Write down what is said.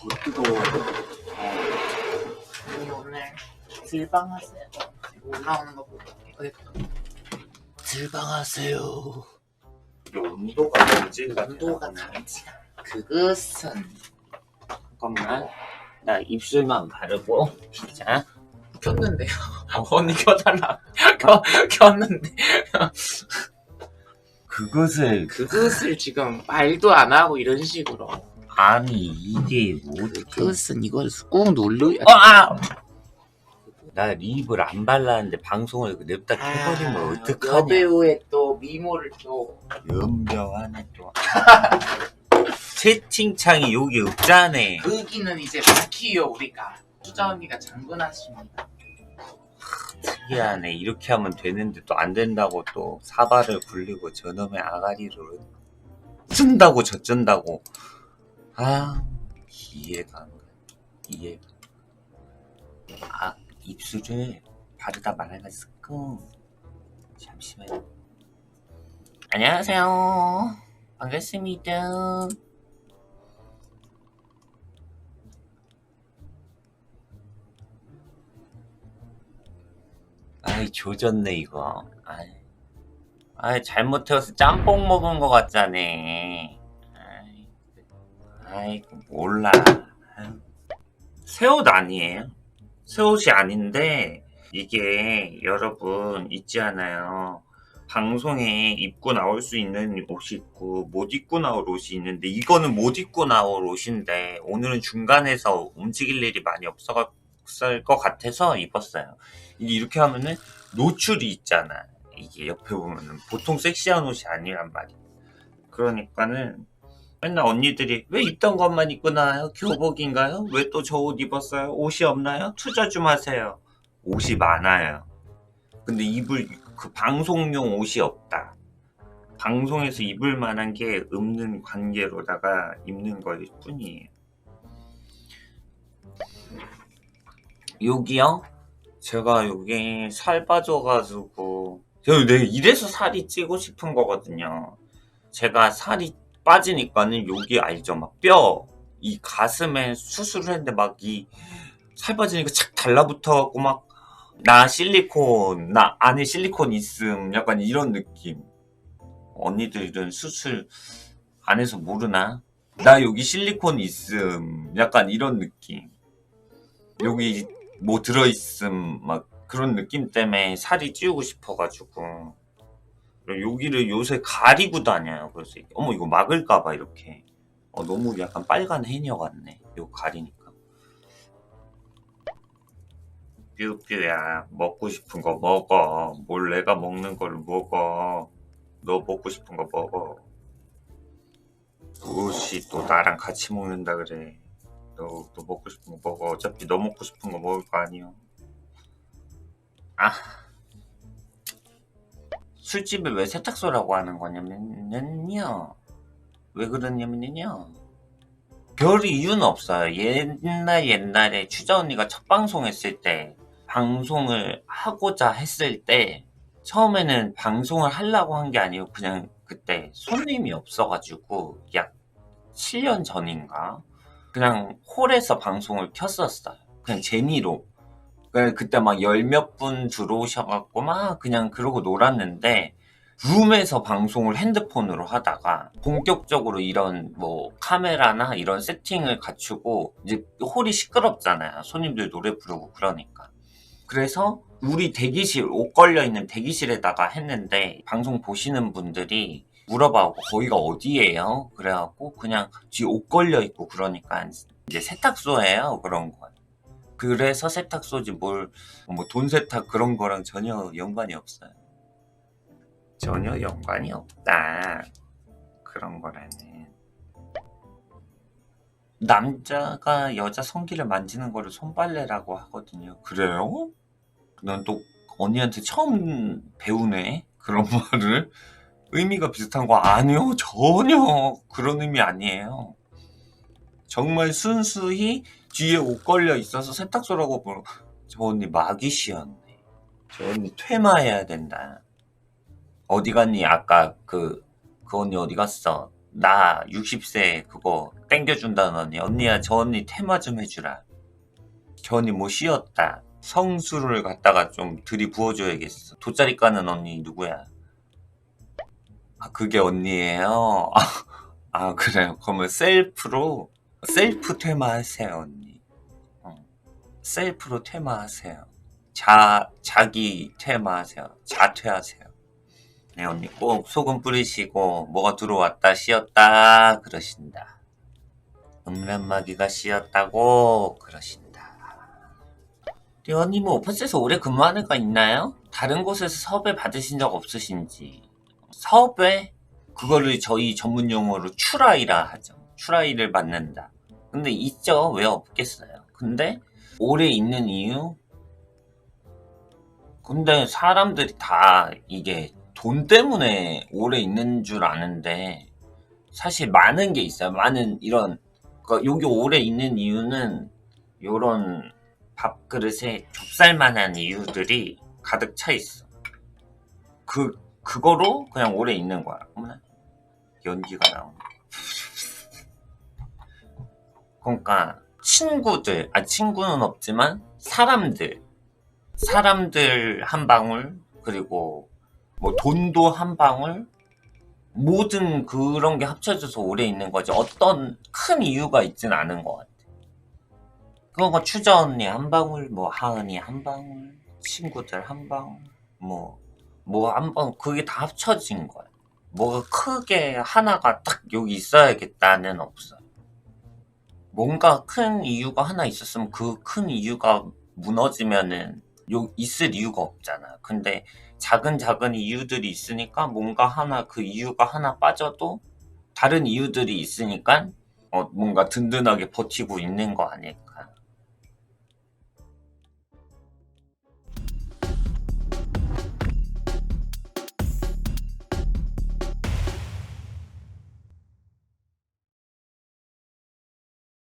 더 뜨거워. 우리 오늘 들방하세요. 올라오는 거 보고 되겠다. 들방하세요. 온도가 뭔지 온도가 다르지가. 그것은 잠깐만 나 입술만 바르고 자 켰는데요. 언니 켜달라. 켜 켰는데 그것을 그것을 지금 말도 안 하고 이런 식으로. 아니 이게 뭐지? 그것은 이걸 꾹 눌러야. 어, 아! 나 립을 안 발랐는데 방송을 냅다 켜버리면 어떡하냐 여배우의 또 미모를 또 연병하네 또 채팅창이 여기 없자네 여기는 이제 바퀴요 우리가. 수자 언니가 장군하십니다. 특이하네 이렇게 하면 되는데 또 안 된다고 또 사발을 굴리고 저놈의 아가리를 쓴다고 젖쩐다고 아 이해가 안 가. 이해가 아 입술을 바르다 말아가지고 잠시만요 안녕하세요. 반갑습니다. 아이 조졌네 이거 아이, 아이 잘못해서 짬뽕 먹은 거 같잖아 아이 몰라. 새 옷 아니에요 새 옷이 아닌데 이게 여러분 있지 않아요 방송에 입고 나올 수 있는 옷이 있고 못 입고 나올 옷이 있는데 이거는 못 입고 나올 옷인데 오늘은 중간에서 움직일 일이 많이 없었을 것 같아서 입었어요 이렇게 하면은 노출이 있잖아. 이게 옆에 보면은 보통 섹시한 옷이 아니란 말이야. 그러니까는 맨날 언니들이 왜 입던 것만 입고 나요? 교복인가요? 왜 또 저 옷 입었어요? 옷이 없나요? 투자 좀 하세요. 옷이 많아요. 근데 입을 그 방송용 옷이 없다. 방송에서 입을 만한 게 없는 관계로다가 입는 걸 뿐이에요. 여기요? 제가 여기 살 빠져가지고 저 내가 이래서 살이 찌고 싶은 거거든요. 제가 살이 빠지니까는 여기 알죠? 막 뼈, 이 가슴에 수술을 했는데 막 이 살 빠지니까 착 달라붙어갖고 막 나 실리콘, 나 안에 실리콘 있음 약간 이런 느낌. 언니들은 수술 안 해서 모르나? 나 여기 실리콘 있음 약간 이런 느낌. 여기 뭐 들어있음 막 그런 느낌 때문에 살이 찌우고 싶어가지고 여기를 요새 가리고 다녀요. 그래서 어머 이거 막을까봐 이렇게. 어, 너무 약간 빨간 해녀 같네. 이거 가리니까. 뾰뾰야 먹고 싶은 거 먹어. 뭘 내가 먹는 걸 먹어. 너 먹고 싶은 거 먹어. 무엇이 또 나랑 같이 먹는다 그래. 너, 너 먹고 싶은 거 먹어. 어차피 너 먹고 싶은 거 먹을 거 아니요. 아. 술집에 왜 세탁소라고 하는 거냐면요. 왜 그러냐면요. 별 이유는 없어요. 옛날 옛날에 추자 언니가 첫 방송했을 때 방송을 하고자 했을 때 처음에는 방송을 하려고 한 게 아니고 그냥 그때 손님이 없어가지고 약 7년 전인가 그냥 홀에서 방송을 켰었어요. 그냥 재미로. 그러니까 그때 막 열 몇 분 들어오셔갖고 막 그냥 그러고 놀았는데 룸에서 방송을 핸드폰으로 하다가 본격적으로 이런 뭐 카메라나 이런 세팅을 갖추고 이제 홀이 시끄럽잖아요. 손님들 노래 부르고 그러니까. 그래서 우리 대기실 옷 걸려 있는 대기실에다가 했는데 방송 보시는 분들이 물어봐고 거기가 어디예요? 그래갖고 그냥 뒤 옷 걸려 있고 그러니까 이제 세탁소예요 그런 거. 그래서 세탁 소지 뭘 뭐 돈 세탁 그런 거랑 전혀 연관이 없어요. 전혀 연관이 없다. 그런 거라는. 남자가 여자 성기를 만지는 거를 손빨래라고 하거든요. 그래요? 난 또 언니한테 처음 배우네 그런 말을. 의미가 비슷한 거 아니요 전혀 그런 의미 아니에요 정말 순수히 뒤에 옷 걸려 있어서 세탁소라고 부르 저 언니 마귀씨였네 저 언니 퇴마해야 된다 어디 갔니 아까 그 그 언니 어디 갔어 나 60세 그거 땡겨준다더니 언니야 저 언니 테마 좀 해주라. 저 언니 뭐 쉬었다. 성수를 갖다가 좀 들이부어줘야겠어. 돗자리 까는 언니 누구야? 아 그게 언니예요? 아, 아 그래요. 그러면 셀프로 셀프 테마 하세요 언니. 어. 셀프로 테마 하세요. 자 자기 테마 하세요. 자퇴하세요. 네 언니 꼭 소금 뿌리시고 뭐가 들어왔다 씌었다 그러신다. 음란마귀가 씌었다고 그러신다. 네 언니 뭐 오퍼스에서 오래 근무하는 거 있나요? 다른 곳에서 섭외 받으신 적 없으신지. 섭외? 그거를 저희 전문 용어로 추라이라 하죠. 추라이를 받는다. 근데 있죠. 왜 없겠어요. 근데 오래 있는 이유? 근데 사람들이 다 이게 돈 때문에 오래 있는 줄 아는데 사실 많은 게 있어요. 많은 이런 그러니까 여기 오래 있는 이유는 요런 밥그릇에 좁쌀만한 이유들이 가득 차 있어. 그 그거로 그냥 오래 있는 거야. 연기가 나오네. 그러니까 친구들, 아 친구는 없지만 사람들, 사람들 한 방울 그리고 뭐 돈도 한 방울 모든 그런 게 합쳐져서 오래 있는 거지 어떤 큰 이유가 있진 않은 것 같아. 그거 추자 언니 한 방울, 뭐 하은이 한 방울, 친구들 한 방울, 뭐 뭐 한 방 그게 다 합쳐진 거야. 뭐가 크게 하나가 딱 여기 있어야겠다는 없어. 뭔가 큰 이유가 하나 있었으면 그 큰 이유가 무너지면은 요 있을 이유가 없잖아. 근데 작은 작은 이유들이 있으니까 뭔가 하나 그 이유가 하나 빠져도 다른 이유들이 있으니까 어, 뭔가 든든하게 버티고 있는 거 아닐까.